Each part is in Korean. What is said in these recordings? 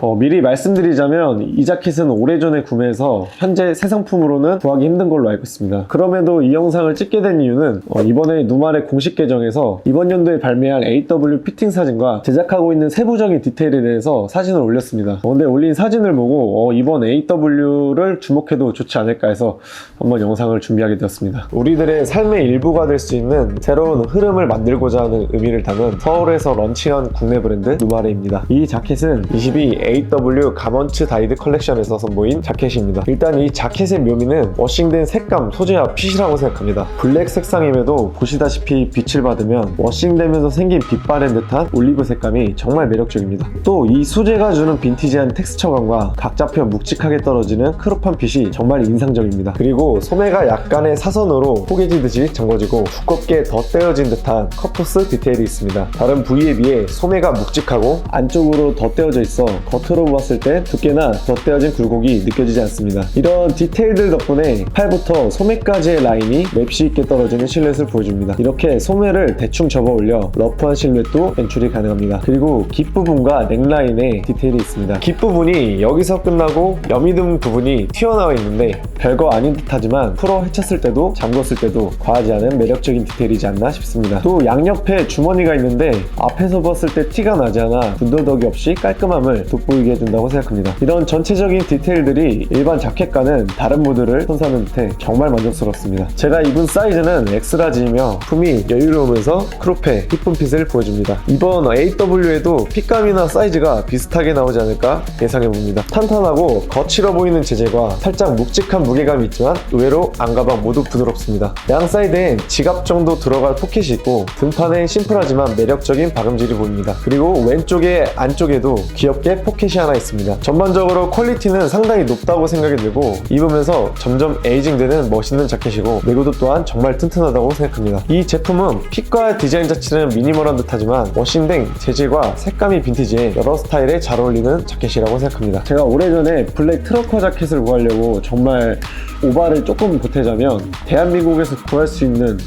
어, 미리 말씀드리자면 이 자켓은 오래전에 구매해서 현재 새 상품으로는 구하기 힘든 걸로 알고 있습니다. 그럼에도 이 영상을 찍게 된 이유는 어, 이번에 누말의 공식 계정에서 이번 연도에 발매할 AW 피팅 사진과 제작하고 있는 세부적인 디테일에 대해서 사진을 올렸습니다. 어, 근데 올린 사진을 보고 어, 이번 AW를 주목해도 좋지 않을까 해서 한번 영상을 준비하게 되었습니다. 우리들의 삶의 일부가 될 수 있는 새로운 흐름을 만들고자 하는 의미를 담은 서울에서 런칭한 국내 브랜드 누마레입니다. 이 자켓은 22 AW 가먼츠 다이드 컬렉션에서 선보인 자켓입니다. 일단 이 자켓의 묘미는 워싱된 색감, 소재와 핏이라고 생각합니다. 블랙 색상임에도 보시다시피 빛을 받으면 워싱되면서 생긴 빛바랜 듯한 올리브 색감이 정말 매력적입니다. 또 이 소재가 주는 빈티지한 텍스처감과 각 잡혀 묵직하게 떨어지는 크롭한 핏이 정말 인상적입니다. 그리고 소매가 약간의 사선으로 포개지듯이 잠궈지고 두껍게 덧대어진 듯한 커프스 디테일이 있습니다. 다른 부위에 비해 소매가 묵직하고 안쪽으로 덧대어져 있어 겉으로 보았을 때 두께나 덧대어진 굴곡이 느껴지지 않습니다. 이런 디테일들 덕분에 팔부터 소매까지의 라인이 맵시 있게 떨어지는 실루엣을 보여줍니다. 이렇게 소매를 대충 접어 올려 러프한 실루엣도 연출이 가능합니다. 그리고 깃 부분과 넥라인에 디테일이 있습니다. 깃 부분이 여기서 끝나고 여미듬 부분이 튀어나와 있는데 별거 아닌 듯하지만 풀어 헤쳤을 때도 잠궜을 때도 과하지 않은 매력적인 디테일이지 않나 싶습니다. 또 양옆에 주머니가 있는데 앞에서 봤을 때 티가 나지 않아 군더더기 없이 깔끔함을 돋 보이게 해준다고 생각합니다. 이런 전체적인 디테일들이 일반 자켓과는 다른 무드를 선사하는 듯해 정말 만족스럽습니다. 제가 입은 사이즈는 엑스라지이며 품이 여유로우면서 크롭해 이쁜 핏을 보여줍니다. 이번 AW에도 핏감이나 사이즈가 비슷하게 나오지 않을까 예상해봅니다. 탄탄하고 거칠어 보이는 재질과 살짝 묵직한 무게감이 있지만 의외로 안가방 모두 부드럽습니다. 양 사이드엔 지갑 정도 들어갈 포켓이 있고 등판엔 심플하지만 매력적인 박음질이 보입니다. 그리고 왼쪽에 안쪽에도 귀엽게 포켓 이 하나 있습니다. 전반적으로 퀄리티는 상당히 높다고 생각이 들고 입으면서 점점 에이징되는 멋있는 자켓이고 내구도 또한 정말 튼튼하다고 생각합니다. 이 제품은 핏과 디자인 자체는 미니멀한 듯하지만 워싱된 재질과 색감이 빈티지해 여러 스타일에 잘 어울리는 자켓이라고 생각합니다. 제가 오래전에 블랙 트러커 자켓을 구하려고 정말 오바를 조금 보태자면 대한민국에서 구할 수 있는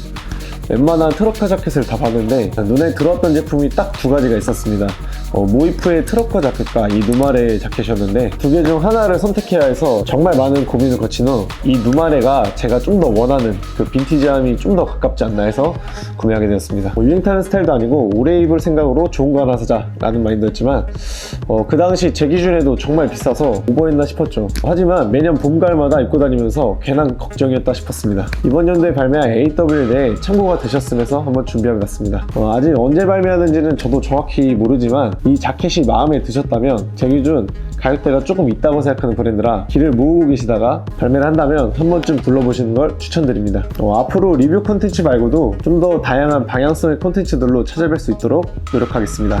웬만한 트러커 자켓을 다 봤는데 눈에 들어왔던 제품이 딱 두 가지가 있었습니다. 어, 모이프의 트러커 자켓과 이 누마레 자켓이었는데 두 개 중 하나를 선택해야 해서 정말 많은 고민을 거친 후 이 누마레가 제가 좀 더 원하는 그 빈티지함이 좀 더 가깝지 않나 해서 구매하게 되었습니다. 뭐 유행 타는 스타일도 아니고 오래 입을 생각으로 좋은 거 하나 사자라는 마인드였지만 어, 그 당시 제 기준에도 정말 비싸서 오버했나 싶었죠. 하지만 매년 봄, 가을마다 입고 다니면서 괜한 걱정이었다 싶었습니다. 이번 연도에 발매한 AW에 대해 참고가 되셨으면서 한번 준비해봤습니다. 어, 아직 언제 발매하는지는 저도 정확히 모르지만 이 자켓이 마음에 드셨다면 제 기준 가격대가 조금 있다고 생각하는 브랜드라 길을 모으고 계시다가 발매를 한다면 한 번쯤 둘러보시는 걸 추천드립니다. 어, 앞으로 리뷰 콘텐츠 말고도 좀 더 다양한 방향성의 콘텐츠들로 찾아뵐 수 있도록 노력하겠습니다.